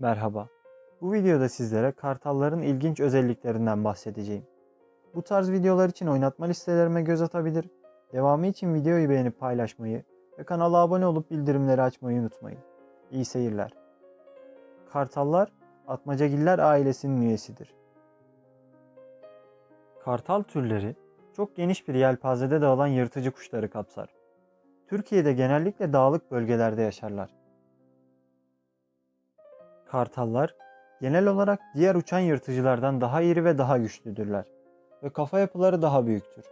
Merhaba. Bu videoda sizlere kartalların ilginç özelliklerinden bahsedeceğim. Bu tarz videolar için oynatma listelerime göz atabilir, devamı için videoyu beğenip paylaşmayı ve kanala abone olup bildirimleri açmayı unutmayın. İyi seyirler. Kartallar, atmacagiller ailesinin üyesidir. Kartal türleri çok geniş bir yelpazede dağılan yırtıcı kuşları kapsar. Türkiye'de genellikle dağlık bölgelerde yaşarlar. Kartallar genel olarak diğer uçan yırtıcılardan daha iri ve daha güçlüdürler ve kafa yapıları daha büyüktür.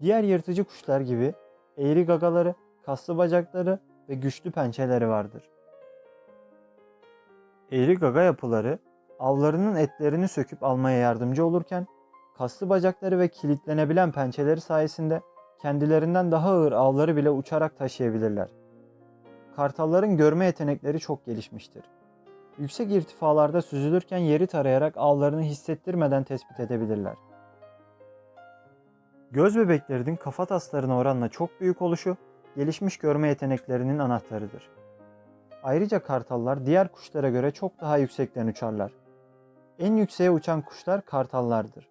Diğer yırtıcı kuşlar gibi eğri gagaları, kaslı bacakları ve güçlü pençeleri vardır. Eğri gaga yapıları avlarının etlerini söküp almaya yardımcı olurken kaslı bacakları ve kilitlenebilen pençeleri sayesinde kendilerinden daha ağır avları bile uçarak taşıyabilirler. Kartalların görme yetenekleri çok gelişmiştir. Yüksek irtifalarda süzülürken yeri tarayarak avlarını hissettirmeden tespit edebilirler. Göz bebeklerinin kafa taslarına oranla çok büyük oluşu gelişmiş görme yeteneklerinin anahtarıdır. Ayrıca kartallar diğer kuşlara göre çok daha yüksekten uçarlar. En yükseğe uçan kuşlar kartallardır.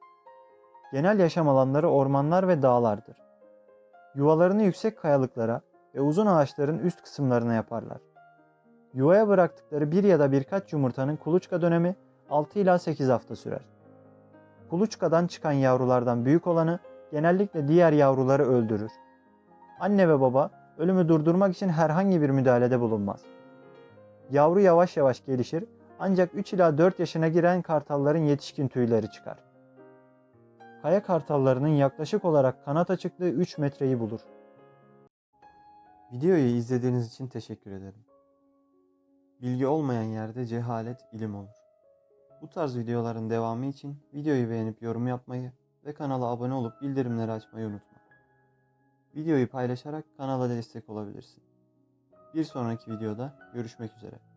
Genel yaşam alanları ormanlar ve dağlardır. Yuvalarını yüksek kayalıklara ve uzun ağaçların üst kısımlarına yaparlar. Yuvaya bıraktıkları bir ya da birkaç yumurtanın kuluçka dönemi 6 ila 8 hafta sürer. Kuluçkadan çıkan yavrulardan büyük olanı genellikle diğer yavruları öldürür. Anne ve baba ölümü durdurmak için herhangi bir müdahalede bulunmaz. Yavru yavaş yavaş gelişir ancak 3 ila 4 yaşına giren kartalların yetişkin tüyleri çıkar. Kaya kartallarının yaklaşık olarak kanat açıklığı 3 metreyi bulur. Videoyu izlediğiniz için teşekkür ederim. Bilgi olmayan yerde cehalet ilim olur. Bu tarz videoların devamı için videoyu beğenip yorum yapmayı ve kanala abone olup bildirimleri açmayı unutma. Videoyu paylaşarak kanala destek olabilirsin. Bir sonraki videoda görüşmek üzere.